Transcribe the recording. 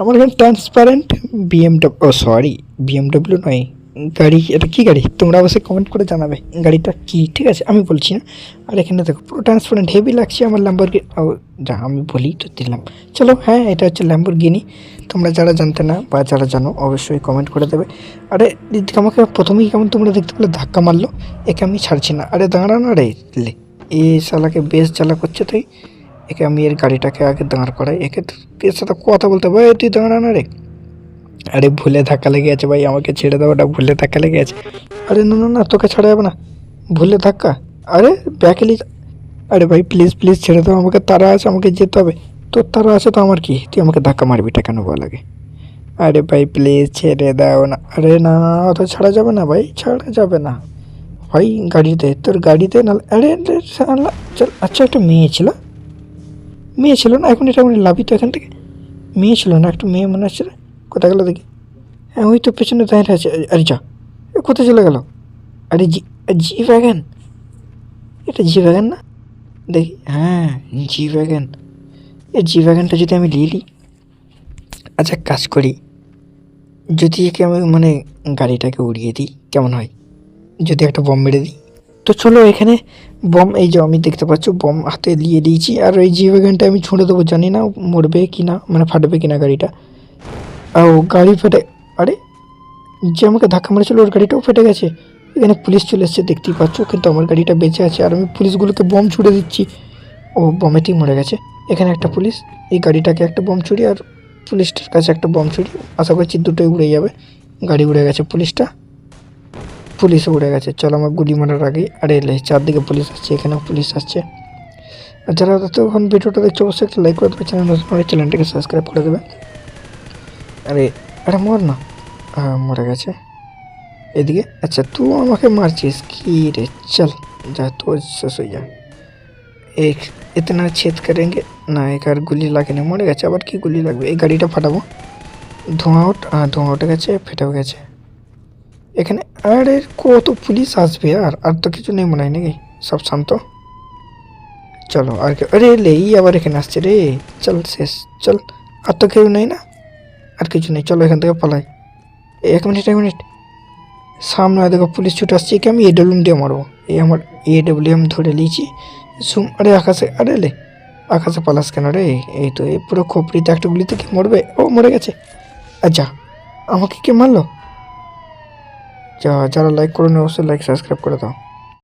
আমার এখানে transparent BMW ও সরি বিএমডব্লিউ নয়, গাড়ি, এটা কী গাড়ি? তোমরা অবশ্যই কমেন্ট করে জানাবে, গাড়িটা কি? ঠিক আছে, আমি বলছি না। আর এখানে দেখো, পুরো ট্রান্সপারেন্ট হেভি লাগছে আমার ল্যাম্বরগিনি ও, যা আমি বলি তো দিলাম। চলো হ্যাঁ এটা হচ্ছে ল্যাম্বরগিনি তোমরা যারা জানতে না বা যারা জানো, অবশ্যই কমেন্ট করে দেবে। আরে দিদিকে আমাকে প্রথমেই কেমন তোমরা দেখতে পেলে, ধাক্কা মারলো, একে আমি ছাড়ছি না। আরে দাঁড়ানো রে এই শালাকে বেশ জ্বালা করছে তুই। একে আমি এর গাড়িটাকে আগে দাঁড় করাই। একে এর সাথে কথা বলতে হবে। তুই দাঁড়া না রে। আরে ভুলে ধাক্কা লেগে আছে ভাই, আমাকে ছেড়ে দাও ওটা, ভুলে ধাক্কা লেগে আছে আরে না না না, তোকে ছাড়া যাবে না। ভুলে ধাক্কা। আরে ব্যাকেলি আরে ভাই প্লিজ প্লিজ ছেড়ে দাও, আমাকে তারা আছে, আমাকে যেতে হবে। তোর তারা আছে তো আমার কি? তুই আমাকে ধাক্কা মারবিটা কেন বল আগে? আরে ভাই প্লিজ ছেড়ে দাও না। আরে না অত ছাড়া যাবে না ভাই, ছাড়া যাবে না। ভাই, গাড়িতে, তোর গাড়িতে না আরে চল আচ্ছা একটা মেয়ে ছিল। মেয়ে ছিল না, এখন এটা এখন লাভি তো এখান থেকে। মেয়ে ছিল না, একটা মেয়ে মনে হচ্ছে রে। কোথায় গেলো দেখি। হ্যাঁ ওই তো পেছনে দাঁড়িয়ে আছে। আরে যা। কোথায় চলে গেল? আরে জি জি ভ্যাগান। এটা জি ভ্যাগান না? দেখি হ্যাঁ জি ভ্যাগান। এ জি ভ্যাগানটা যদি আমি নিয়ে নিই। আচ্ছা কাজ করি। যদি একে আমি মানে গাড়িটাকে উড়িয়ে দিই, কেমন হয়? যদি একটা বম মেরে দিই। তো চলো এখানে বম, এই যে আমি দেখতে পাচ্ছ, বম হাতে নিয়ে দিয়েছি। আর ওই জি ভ্যাগানটা আমি ছুঁড়ে দেবো, জানি না মরবে কি না মানে ফাটবে কি না গাড়িটা। ও গাড়ি ফেটে, আরে, যে আমাকে ধাক্কা মারেছিল, ওর গাড়িটাও ফেটে গেছে। এখানে পুলিশ চলে এসছে, দেখতেই পাচ্ছ, কিন্তু আমার গাড়িটা বেঁচে আছে। আর আমি পুলিশগুলোকে বম ছুড়ে দিচ্ছি। ও বমেতেই মরে গেছে। এখানে একটা পুলিশ, এই গাড়িটাকে একটা বম ছুড়ি, আর পুলিশটার কাছে একটা বম ছুড়ি। আশা করছি দুটোই উড়ে যাবে। গাড়ি উড়ে গেছে পুলিশটা। পুলিশও উড়ে গেছে। চলো আমার গুলি মারার আগেই আরে এলে চারদিকে পুলিশ আসছে, এখানেও পুলিশ আসছে। আর যারা ততক্ষণ ভিডিওটা দেখছ, অবশ্যই একটা লাইক করে দেবে চ্যানেল নতুন হলে চ্যানেলটাকে সাবস্ক্রাইব করে দেবে। আরে আরে মর না। হ্যাঁ মরে গেছে। এদিকে? আচ্ছা তুই আমাকে মারছিস? কি রে, চল, যা তো শেষ হয়ে যা। এক ইতনা ছেদ করেंगे না, এক আর গুলি লাগেনি, মরে গেছে। আবার কি গুলি লাগবে? এই গাড়িটা ফাটাবো। ধোঁয়া উঠ ধোঁয়া উঠে গেছে, ফেটেও গেছে। এখানে আরে কত পুলিশ আসবে আর আর তো কিছু নেই মনে হয় নাকি? সব শান্ত? চলো আর কি আরে লে ই আবার এখানে আসছে রে। চল শেষ, চল। আর তো কেউ নেই না? আর কিছু নেই, চলো এখান থেকে পালাই। এক মিনিট এক মিনিট। সামনে দেখো পুলিশ ছুটে আসছে কি আমি এডব্লিউএম দিয়ে মারবো। এই আমার এডব্লিউএম ধরে নিয়েছি। সুম আরে আকাশে, আরে লে, আকাশে পালাস কেন রে? এই তো, এই পুরো খোপড়িতে একটা গুলিতে কি মরবে? ও, মরে গেছে। আচ্ছা আমাকে কে মারলো? যারা লাইক করে নি অবশ্যই লাইক সাবস্ক্রাইব করে দাও।